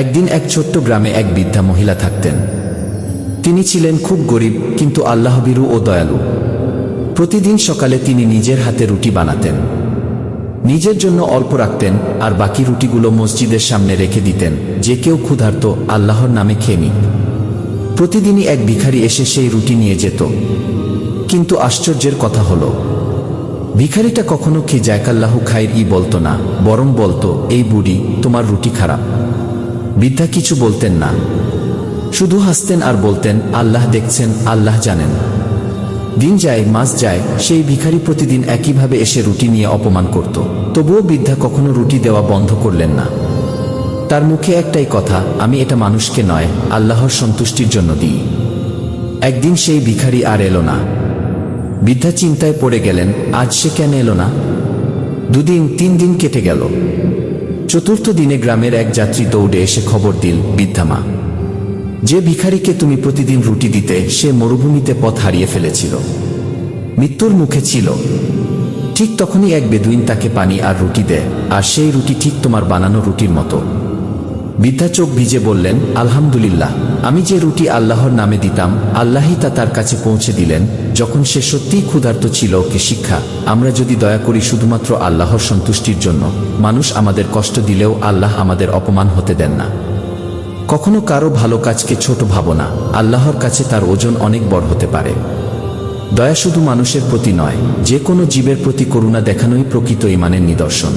একদিন এক ছোট্ট গ্রামে এক বৃদ্ধা মহিলা থাকতেন। তিনি ছিলেন খুব গরিব, কিন্তু আল্লাহবিরু ও দয়ালু। প্রতিদিন সকালে তিনি নিজের হাতে রুটি বানাতেন। নিজের জন্য অল্প রাখতেন আর বাকি রুটিগুলো মসজিদের সামনে রেখে দিতেন, যে কেউ ক্ষুধার্ত আল্লাহর নামে খেয়ে প্রতিদিনই এক ভিখারি এসে সেই রুটি নিয়ে যেত। কিন্তু আশ্চর্যের কথা হলো, ভিখারিটা কখনো কে জায়কাল্লাহু খাইর ই বলতো না, বরং বলতো, এই বুড়ি, তোমার রুটি খারাপ। বৃদ্ধা কিছু বলতেন না। শুধু হাসতেন আর বলতেন, আল্লাহ দেখছেন, আল্লাহ জানেন। দিন যায়, মাস যায়, সেই ভিখারি প্রতিদিন একইভাবে এসে রুটি নিয়ে অপমান করত। তবুও বৃদ্ধা কখনো রুটি দেওয়া বন্ধ করলেন না। তার মুখে একটাই কথা, আমি এটা মানুষকে নয়, আল্লাহর সন্তুষ্টির জন্য দিই। একদিন সেই ভিখারি আর এলো না। বৃদ্ধা চিন্তায় পড়ে গেলেন, আজ সে কেন এলো না? দুদিন, তিন দিন কেটে গেল। চতুর্থ দিনে গ্রামের এক যাত্রী দৌড়ে এসে খবর দিল বিদ্যামা যে ভিখারিকে তুমি প্রতিদিন রুটি দিতে, সে মরুভূমিতে পথ হারিয়ে ফেলেছিল। মৃত্যুর মুখে ছিল। ঠিক তখনই এক বেদুইন তাকে পানি আর রুটি দেয়, আর সেই রুটি ঠিক তোমার বানানো রুটির মতো। বৃদ্ধা চোখ ভিজে বললেন, আলহামদুলিল্লাহ, আমি যে রুটি আল্লাহর নামে দিতাম, আল্লাহই তা তার কাছে পৌঁছে দিলেন। যখন সে সত্যিই ক্ষুধার্ত ছিল কে শিক্ষা, আমরা যদি দয়া করি শুধুমাত্র আল্লাহর সন্তুষ্টির জন্য, মানুষ আমাদের কষ্ট দিলেও আল্লাহ আমাদের অপমান হতে দেন না। কখনো কারও ভালো কাজকে ছোট ভাবো না, আল্লাহর কাছে তার ওজন অনেক বড় হতে পারে। দয়া শুধু মানুষের প্রতি নয়, যে কোনো জীবের প্রতি করুণা দেখানোই প্রকৃত ইমানের নিদর্শন।